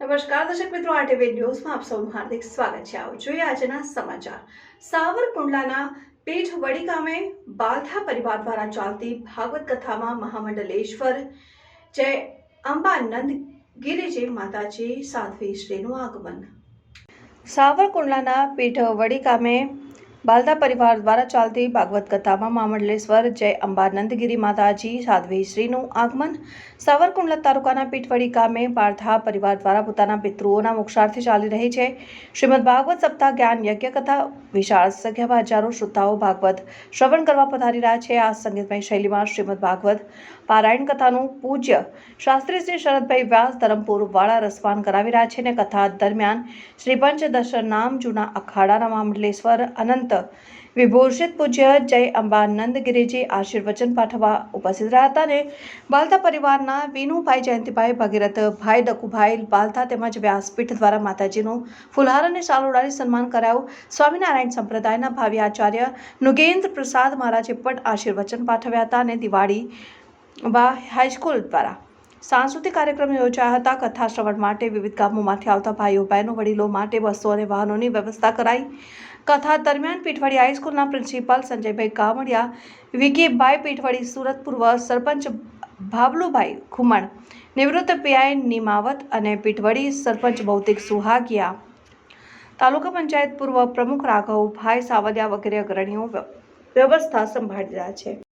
નમસ્કાર, દર્શક મિત્રો આરટીવી ન્યૂઝમાં આપ સૌનું હાર્દિક સ્વાગત છે. આવો જોઈએ આજના સમાચાર. સાવરકુંડલાના પીઠ વડી ગામે બાલથા પરિવાર દ્વારા ચાલતી ભાગવત કથામાં મહામંડલેશ્વર, જય અંબાનંદ ગિરિજી માતાજી, સાધ્વી શ્રીનું આગમન. સાવરકુંડલાના પીઠ વડી ગામે બાલદા પરિવાર દ્વારા ચાલતી ભાગવત કથામાં મહામંડલેશ્વર જય અંબાનંદગીરી માતાજી, સાધ્વી શ્રીનું આગમન. સાવરકુંડલા તાલુકાના પીઠવડી ગામે બાળધા પરિવાર દ્વારા પોતાના પિતૃઓના મોક્ષાર્થે ચાલી રહી છે. શ્રીમદ ભાગવત સપ્તાહ જ્ઞાન યજ્ઞ કથા, વિશાળ સંખ્યામાં હજારો શ્રોતાઓ ભાગવત શ્રવણ કરવા પધારી રહ્યા છે. આ સંગીતમય શૈલીમાં શ્રીમદ ભાગવત પારાયણ કથાનું પૂજ્ય શાસ્ત્રી શ્રી શરદભાઈ વ્યાસ ધરમપુર વાળા રસપાન કરાવી રહ્યા છે અને કથા દરમિયાન શ્રી પંચદર્શન નામ જૂના અખાડાના મામલેશ્વર અનંત વિભૂષિત પૂજ્ય જય અંબાનંદ ગિરિજી આશીર્વચન પાઠવવા ઉપસ્થિત રહ્યા હતા અને બાલતા પરિવારના વિનુભાઈ જયંતિભાઈ ભગીરથભાઈ ડકુભાઈ બાલતા તેમજ વ્યાસપીઠ દ્વારા માતાજીનું ફુલહાર અને શાલ ઉડાડી સન્માન કરાયું. સ્વામિનારાયણ સંપ્રદાયના ભાવિ આચાર્ય નુગેન્દ્ર પ્રસાદ મહારાજે પણ આશીર્વચન પાઠવ્યા હતા અને દિવાળી વા હાઈસ્કૂલ દ્વારા સાંસ્કૃતિક કાર્યક્રમ યોજાયા હતા. કથા શ્રવણ માટે વિવિધ ગામોમાંથી આવતા ભાઈઓ, બહેનો, વડીલો માટે બસો અને વાહનોની વ્યવસ્થા કરાઈ. કથા દરમિયાન પીઠવાડી હાઈસ્કૂલના પ્રિન્સિપાલ સંજયભાઈ કામડિયા વિકીભાઈ પીઠવાડી સુરત પૂર્વ સરપંચ ભાવલુભાઈ ખુમણ નિવૃત્ત પીઆઈ નિમાવત અને પીઠવડી સરપંચ ભૌતિક સુહાગિયા. તાલુકા પંચાયત પૂર્વ પ્રમુખ રાઘવભાઈ સાવલિયા વગેરે અગ્રણીઓ વ્ય- વ્યવસ્થા સંભાળી રહ્યા છે.